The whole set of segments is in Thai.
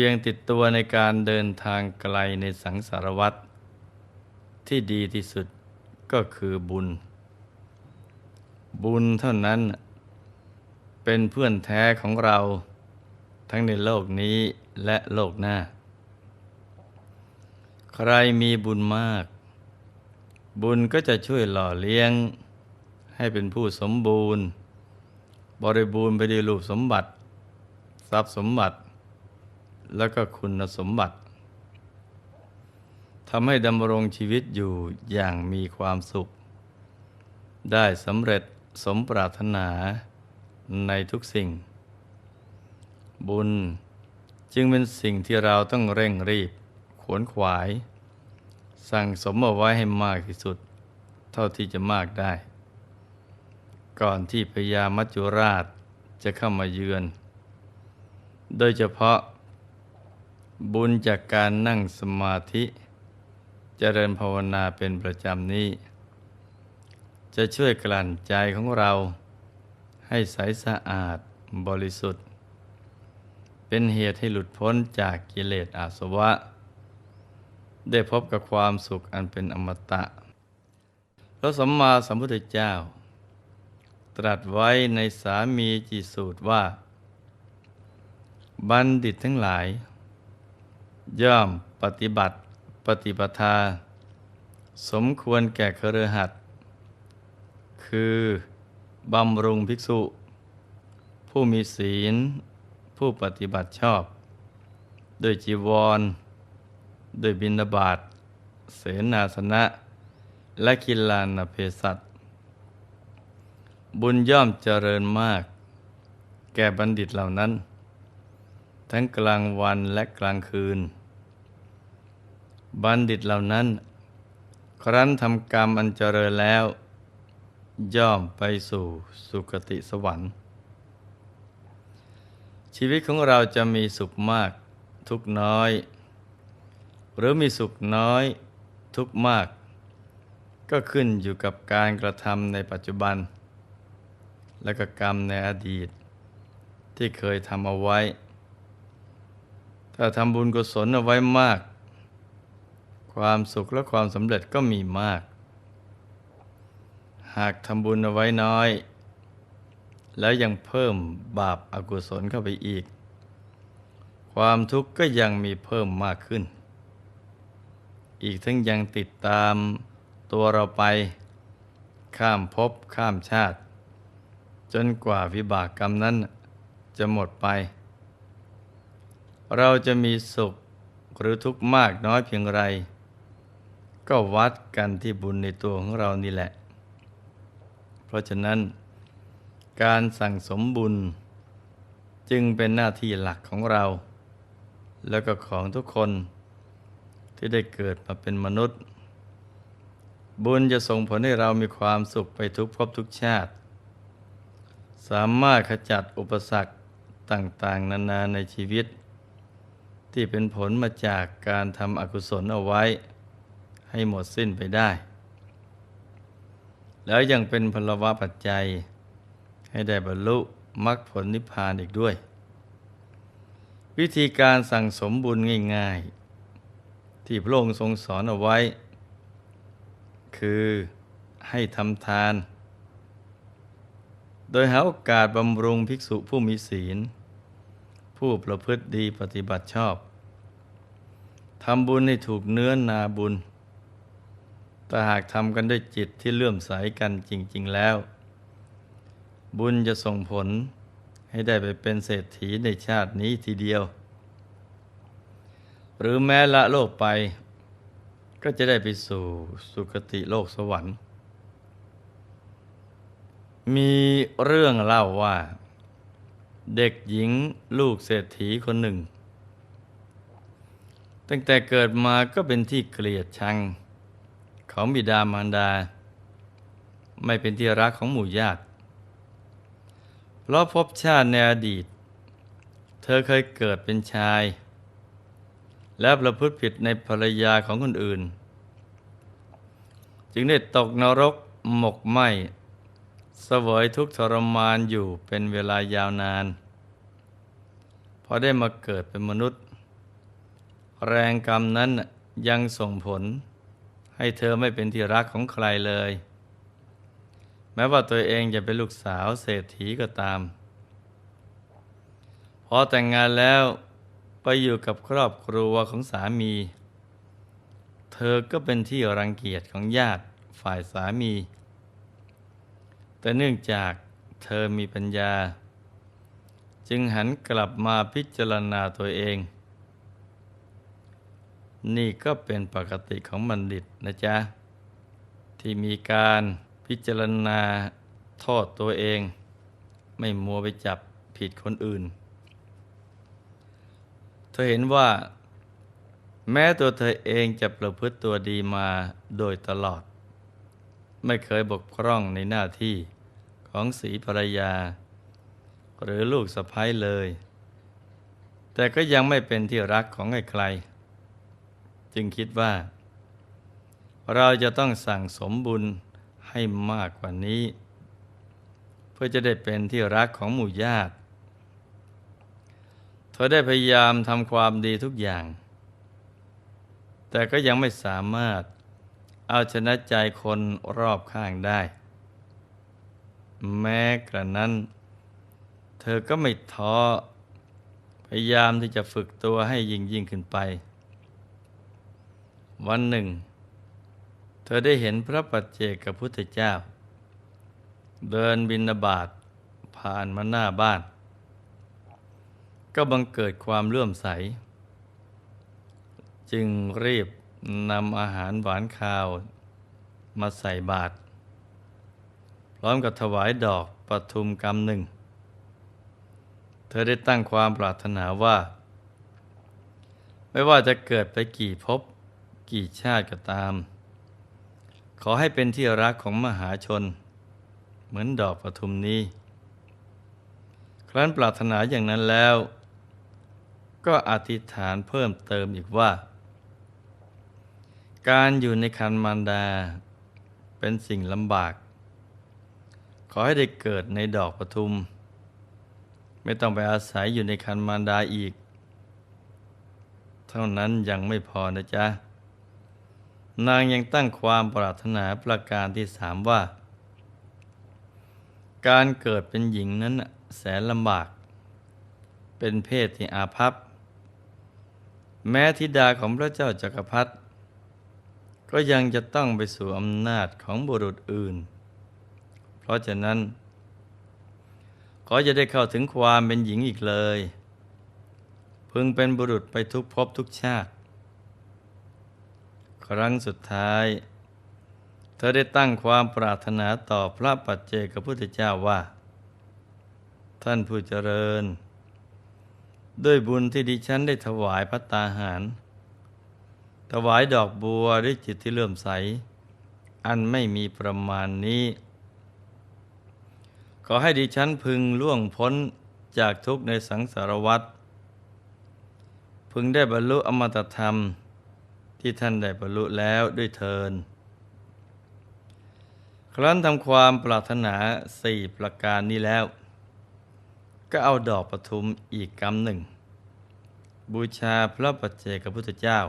เบียงติดตัวในการเดินทางไกลในสังสารวัตรที่ดีที่สุดก็คือบุญ บุญเท่านั้นเป็นเพื่อนแท้ของเราทั้งในโลกนี้และโลกหน้า ใครมีบุญมาก บุญก็จะช่วยหล่อเลี้ยง ให้เป็นผู้สมบูรณ์ บริบูรณ์ไปด้วยรูปสมบัติ ทรัพย์สมบัติ แล้วก็คุณสมบัติทำให้ดำรงชีวิตอยู่อย่างมีความสุข ได้สำเร็จสมปรารถนาในทุกสิ่ง บุญจึงเป็นสิ่งที่เราต้องเร่งรีบ ขวนขวาย สั่งสมเอาไว้ให้มากที่สุด เท่าที่จะมากได้ ก่อนที่พญามัจจุราชจะเข้ามาเยือน โดยเฉพาะ บุญจากการนั่งสมาธิจเจริญภาวนาเป็นประจำนี้ จะช่วยกลั่นใจของเราให้ใสสะอาดบริสุทธิ์ เป็นเหตุให้หลุดพ้นจากกิเลสอาสวะ ได้พบกับความสุขอันเป็นอมตะ พระสัมมาสัมพุทธเจ้า ตรัสไว้ในสามีจิสูตรว่า บัณฑิตทั้งหลาย ย่อมปฏิบัติปฏิปทา สมควรแก่เครือหัดคือบำรุงภิกษุ ผู้มีศีล ผู้ปฏิบัติชอบ ด้วยจีวร ด้วยบินาบาตเสนาสนะ และกิลานเพสัตบุญย่อมเจริญมาก แก่บัณฑิตเหล่านั้น ทั้งกลางวันและกลางคืน บัณฑิตเหล่านั้น ครั้นทำกรรมอันเจริญแล้ว ย่อมไปสู่สุคติสวรรค์ ชีวิตของเราจะมีสุขมากทุกน้อย หรือมีสุขน้อยทุกมาก ก็ขึ้นอยู่กับการกระทำในปัจจุบัน และกกรรมในอดีต ที่เคยทำเอาไว้ ถ้าทำบุญกุศลเอาไว้มาก ความสุขและความสำเร็จก็มีมาก หากทำบุญเอาไว้น้อย แล้วยังเพิ่มบาปอากุศลเข้าไปอีก ความทุกข์ก็ยังมีเพิ่มมากขึ้น อีกทั้งยังติดตามตัวเราไป ข้ามภพข้ามชาติ จนกว่าวิบากกรรมนั้นจะหมดไป เราจะมีสุขหรือทุกข์มากน้อยเพียงไร ก็วัดกันที่บุญในตัวของเรานี่แหละ เพราะฉะนั้น การสั่งสมบุญ จึงเป็นหน้าที่หลักของเรา แล้วก็ของทุกคนที่ได้เกิดมาเป็นมนุษย์ บุญจะส่งผลให้เรามีความสุขไปทุกภพทุกชาติ สามารถขจัดอุปสรรคต่างๆ นานาในชีวิต ที่เป็นผลมาจากการทำอกุศลเอาไว้ ให้หมดสิ้นไปได้ แล้วยังเป็นพลวะปัจจัย ให้ได้บรรลุมรรคผลนิพพานอีกด้วย วิธีการสั่งสมบุญง่าย ๆ ที่พระองค์ทรงสอนเอาไว้ คือให้ทำทาน โดยหาโอกาสบำรุงภิกษุผู้มีศีล ผู้ประพฤติดีปฏิบัติชอบทำบุญให้ถูกเนื้อนาบุญ แต่หากทำกันด้วยจิตที่เลื่อมใสกันจริง ๆแล้ว บุญจะส่งผลให้ได้ไปเป็นเศรษฐีในชาตินี้ทีเดียว หรือแม้ละโลกไป ก็จะได้ไปสู่สุคติโลกสวรรค์ มีเรื่องเล่าว่า เด็กหญิงลูกเศรษฐีคนหนึ่ง ตั้งแต่เกิดมาก็เป็นที่เกลียดชัง ของบิดามารดา ไม่เป็นที่รักของหมู่ญาติ เพราะพบชาติในอดีต เธอเคยเกิดเป็นชาย และประพฤติผิดในภรรยาของคนอื่น จึงได้ตกนรกหมกไหมเสวยทุกทรมานอยู่เป็นเวลายาวนาน พอได้มาเกิดเป็นมนุษย์ แรงกรรมนั้นยังส่งผล ให้เธอไม่เป็นที่รักของใครเลย แม้ว่าตัวเองจะเป็นลูกสาวเศรษฐีก็ตาม พอแต่งงานแล้วไปอยู่กับครอบครัวของสามี เธอก็เป็นที่รังเกียจของญาติฝ่ายสามี แต่เนื่องจากเธอมีปัญญา จึงหันกลับมาพิจารณาตัวเอง นี่ก็เป็นปกติของบัณฑิตนะจ๊ะ ที่มีการพิจารณาโทษตัวเอง ไม่มัวไปจับผิดคนอื่น เธอเห็นว่า แม้ตัวเธอเองจะประพฤติตัวดีมาโดยตลอด ไม่เคยบกพร่องในหน้าที่ของสีภรรยา หรือลูกสะพ้ายเลย แต่ก็ยังไม่เป็นที่รักของใครๆ จึงคิดว่า เราจะต้องสั่งสมบุญให้มากกว่านี้ เพื่อจะได้เป็นที่รักของหมู่ญาติ เธอได้พยายามทำความดีทุกอย่าง แต่ก็ยังไม่สามารถเอาชนะใจคนรอบข้างได้ แม้กระนั้น เธอก็ไม่ท้อพยายามที่จะฝึกตัวให้ยิ่งยิ่งขึ้นไป วันหนึ่ง เธอได้เห็นพระปัจเจกพุทธเจ้า เดินบินาบาตผ่านมาหน้าบ้าน ก็บังเกิดความเลื่อมใส จึงรีบนำอาหารหวานคาวมาใส่บาตรพร้อมกับถวายดอกปทุมกรรมหนึ่ง เธอได้ตั้งความปรารถนาว่า ไม่ว่าจะเกิดไปกี่ภพ กี่ชาติก็ตาม ขอให้เป็นที่รักของมหาชน เหมือนดอกปทุมนี้ ครั้นปรารถนาอย่างนั้นแล้ว ก็อธิษฐานเพิ่มเติมอีกว่า การอยู่ในคันมารดา เป็นสิ่งลำบาก ขอให้ได้เกิดในดอกปทุม ไม่ต้องไปอาศัยอยู่ในคันมารดาอีกเท่านั้นยังไม่พอนะจ๊ะ นางยังตั้งความปรารถนาประการที่สามว่า การเกิดเป็นหญิงนั้นแสนลำบาก เป็นเพศที่อาภัพ แม้ธิดาของพระเจ้าจักรพรรดิก็ยังจะต้องไปสู่อำนาจของบุรุษอื่น เพราะฉะนั้น ขอจะได้เข้าถึงความเป็นหญิงอีกเลย พึงเป็นบุรุษไปทุกภพทุกชาติ ครั้งสุดท้าย เธอได้ตั้งความปรารถนาต่อพระปัจเจกพุทธเจ้าว่า ท่านผู้เจริญ ด้วยบุญที่ดิฉันได้ถวายพัตตาหาร ถวายดอกบัวด้วยจิตที่เลื่อมใส อันไม่มีประมาณนี้ ขอให้ดิฉันพึงล่วงพ้นจากทุกในสังสารวัฏพึงได้บรรลุอมตะธรรม ที่ท่านได้บรรลุแล้วด้วยเทิน ครั้นทำความปรารถนาสี่ประการนี้แล้ว ก็เอาดอกประทุมอีกกำหนึ่ง บูชาพระปัจเจกพุทธเจ้า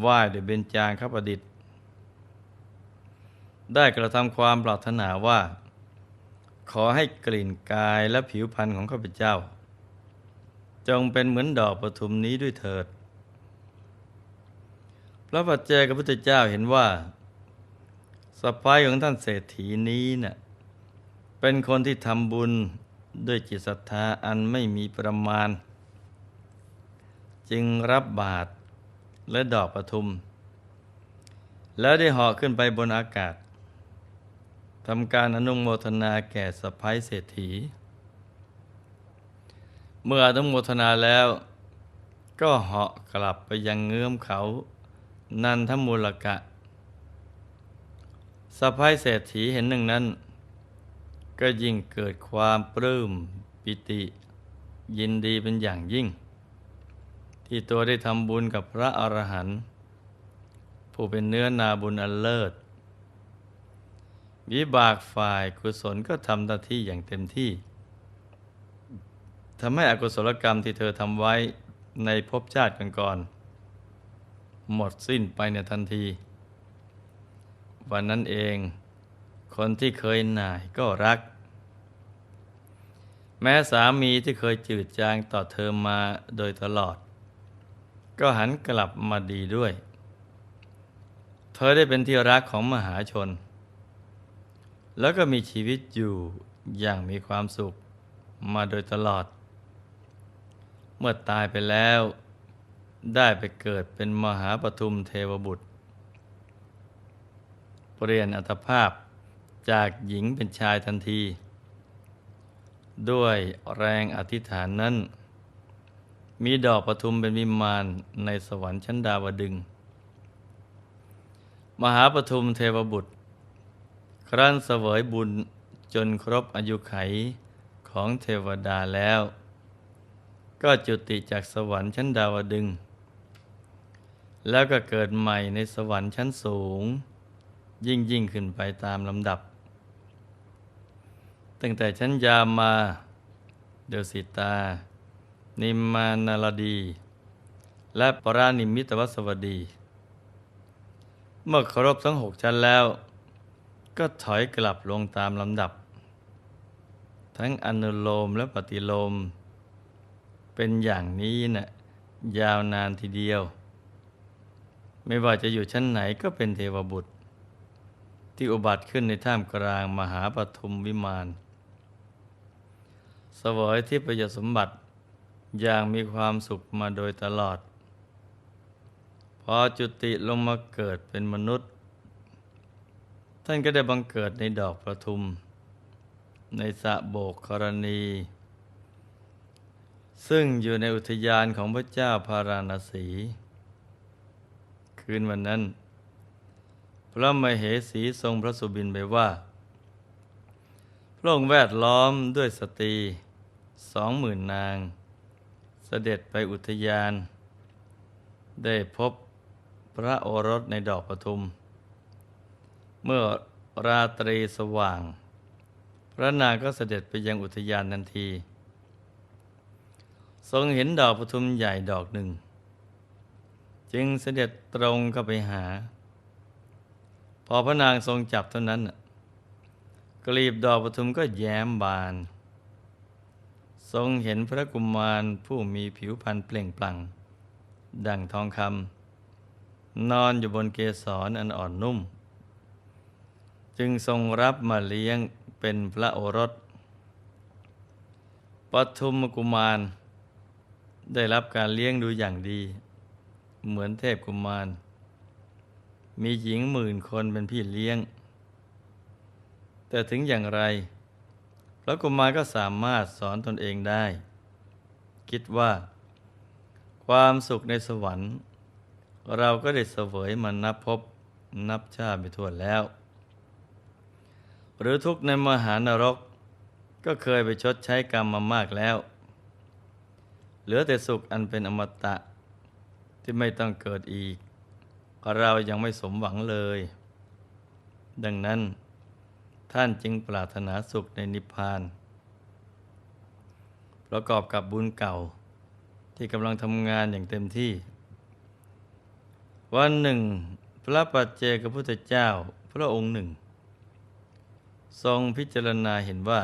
ไหว้ด้วยเบญจางคประดิษฐ์ ได้กระทำความปรารถนาว่า ขอให้กลิ่นกายและผิวพรรณของข้าพเจ้า จงเป็นเหมือนดอกประทุมนี้ด้วยเถิด พระปัจเจกพุทธเจ้าเห็นว่าสะพ้ายของท่านเศรษฐีนี้เน่ะเป็นคนที่ทำบุญด้วยจิตศรัทธาอันไม่มีประมาณ จึงรับบาตรและดอกประทุม แล้วได้เหาะขึ้นไปบนอากาศทำการอนุโมทนาแก่สะพ้ายเศรษฐี เมื่ออนุโมทนาแล้ว ก็เหาะกลับไปยังเงื้อมเขา นันทมูลกะสะพ้ายเศรษฐีเห็นหนึ่งนั้น ก็ยิ่งเกิดความปลื้มปิติ ยินดีเป็นอย่างยิ่ง ที่ตัวได้ทำบุญกับพระอรหันต์ผู้เป็นเนื้อนาบุญอันเลิศ วิบากฝ่ายกุศลก็ทำหน้าที่อย่างเต็มที่ทำให้อกุศลกรรมที่เธอทำไว้ในภพชาติก่อนๆ หมดสิ้นไปในทันที วันนั้นเอง คนที่เคยหน่ายก็รัก แม้สามีที่เคยจืดจางต่อเธอมาโดยตลอด ก็หันกลับมาดีด้วย เธอได้เป็นที่รักของมหาชน แล้วก็มีชีวิตอยู่อย่างมีความสุขมาโดยตลอด เมื่อตายไปแล้ว ได้ไปเกิดเป็นมหาปทุมเทวบุตร เปลี่ยนอัตภาพจากหญิงเป็นชายทันที ด้วยแรงอธิษฐานนั้น มีดอกปทุมเป็นวิมานในสวรรค์ชั้นดาวดึง มหาปทุมเทวบุตร ครั้นเสวยบุญจนครบอายุไขของเทวดาแล้ว ก็จุติจากสวรรค์ชั้นดาวดึง แล้วก็เกิดใหม่ในสวรรค์ชั้นสูง ยิ่งยิ่งขึ้นไปตามลำดับ ตั้งแต่ชั้นยามา เดวสิตา นิมมานารดี และปรานิมิตวสวดี เมื่อครบทั้งหกชั้นแล้ว ก็ถอยกลับลงตามลำดับ ทั้งอนุโลมและปฏิโลม เป็นอย่างนี้นะ่ะยาวนานทีเดียว ไม่ว่าจะอยู่ชั้นไหนก็เป็นเทวบุตร ที่อุบัติขึ้นในท่ามกลางมหาปฐุมวิมานสวยที่ประยชน์สมบัติอย่างมีความสุขมาโดยตลอด พอจุติลงมาเกิดเป็นมนุษย์ ท่านก็ได้บังเกิดในดอกประทุม ในสะโบกกรณี ซึ่งอยู่ในอุทยานของพระเจ้าพาราณสี คืนวันนั้น พระมเหสีทรงพระสุบินไปว่า พระองค์แวดล้อมด้วยสตรีสองหมื่นนาง เสด็จไปอุทยาน ได้พบพระโอรสในดอกปทุม เมื่อราตรีสว่าง พระนางก็เสด็จไปยังอุทยานทันที ทรงเห็นดอกปทุมใหญ่ดอกหนึ่ง จึงเสด็จตรงเข้าไปหา พอพระนางทรงจับเท่านั้นกลีบดอกปทุมก็แย้มบาน ทรงเห็นพระกุมารผู้มีผิวพรรณเปล่งปลั่ง ดั่งทองคำนอนอยู่บนเกสรอันอ่อนนุ่ม จึงทรงรับมาเลี้ยงเป็นพระโอรสปทุมกุมาร ได้รับการเลี้ยงดูอย่างดี เหมือนเทพกุมาร มีหญิงหมื่นคนเป็นพี่เลี้ยง แต่ถึงอย่างไรพระกุมารก็สามารถสอนตนเองได้ คิดว่า ความสุขในสวรรค์ เราก็ได้เสวยมันนับพบนับชาติไปทั่วแล้ว หรือทุกในมหานรกก็เคยไปชดใช้กรรมมามากแล้ว เหลือแต่สุขอันเป็นอมตะ ที่ไม่ต้องเกิดอีก เรายังไม่สมหวังเลย ดังนั้นท่านจึงปรารถนาสุขในนิพพาน ประกอบกับบุญเก่าที่กำลังทำงานอย่างเต็มที่ วันหนึ่ง พระปัจเจกพุทธเจ้าพระองค์หนึ่ง ทรงพิจารณาเห็นว่า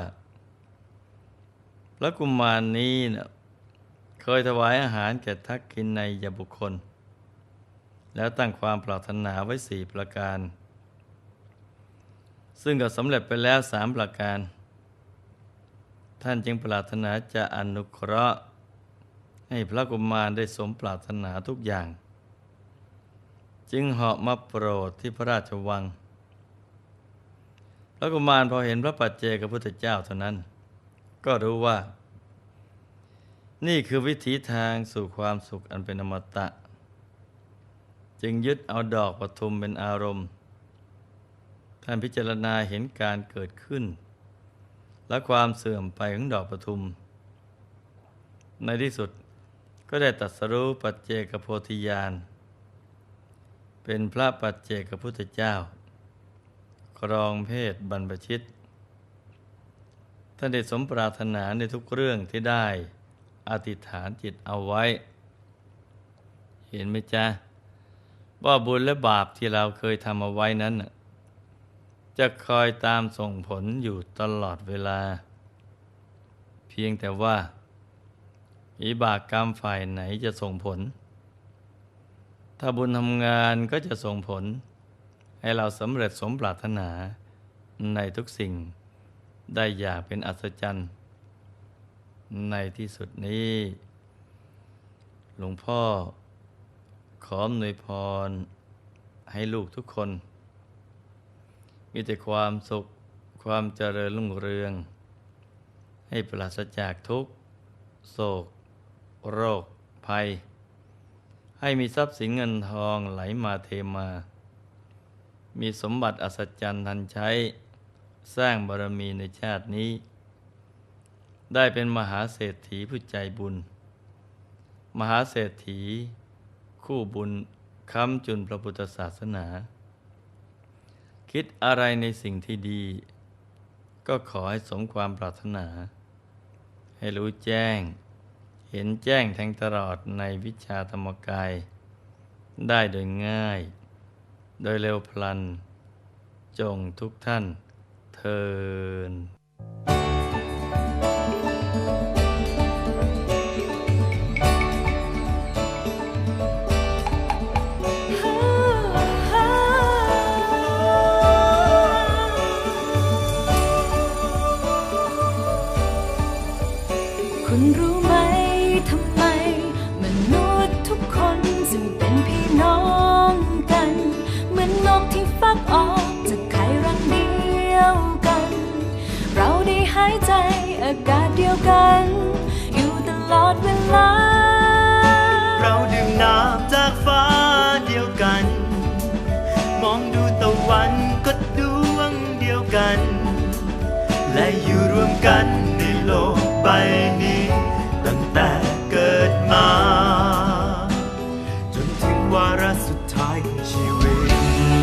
พระกุมารนี้นะ เคยถวายอาหารแก่ทักขินในยบุคคล แล้วตั้งความปรารถนาไว้สี่ประการ ซึ่งก็สำเร็จไปแล้วสามประการ ท่านจึงปรารถนาจะอนุเคราะห์ ให้พระกุมารได้สมปรารถนาทุกอย่าง จึงเหาะมาโปรดที่พระราชวัง พระกุมารพอเห็นพระปัจเจกพุทธเจ้าเท่านั้น ก็รู้ว่า นี่คือวิถีทางสู่ความสุขอันเป็นอมตะ จึงยึดเอาดอกปทุมเป็นอารมณ์ ท่านพิจารณาเห็นการเกิดขึ้น และความเสื่อมไปของดอกปทุม ในที่สุดก็ได้ตัดสรู้ปัจเจกโพธิญาณ เป็นพระปัจเจกพุทธเจ้า ครองเพศบรรพชิต ท่านได้สมปรารถนาในทุกเรื่องที่ได้ อธิษฐานจิตเอาไว้ เห็นไหมจ๊ะ ว่าบุญและบาปที่เราเคยทำเอาไว้นั้น จะคอยตามส่งผลอยู่ตลอดเวลา เพียงแต่ว่าวิบากกรรมฝ่ายไหนจะส่งผล ถ้าบุญทำงานก็จะส่งผล ให้เราสำเร็จสมปรารถนาในทุกสิ่งได้อย่างเป็นอัศจรรย์ ในที่สุดนี้ หลวงพ่อ ขออำนวยพร ให้ลูกทุกคน มีแต่ความสุขความเจริญรุ่งเรือง ให้ปราศจากทุกข์ โศก โรค ภัย ให้มีทรัพย์สินเงินทองไหลมาเทมา มีสมบัติอัศจรรย์ทันใช้ สร้างบารมีในชาตินี้ ได้เป็นมหาเศรษฐีผู้ใจบุญ มหาเศรษฐี คู่บุญค้ำจุนพระพุทธศาสนา คิดอะไรในสิ่งที่ดี ก็ขอให้สมความปรารถนา ให้รู้แจ้ง เห็นแจ้งแทงตลอดในวิชาธรรมกาย ได้โดยง่าย โดยเร็วพลัน จงทุกท่านเทิน คนจึงเป็นพี่น้องกัน เหมือนนกที่ฟักออกจากไข่รังเดียวกัน เราได้หายใจอากาศเดียวกัน อยู่ตลอดเวลา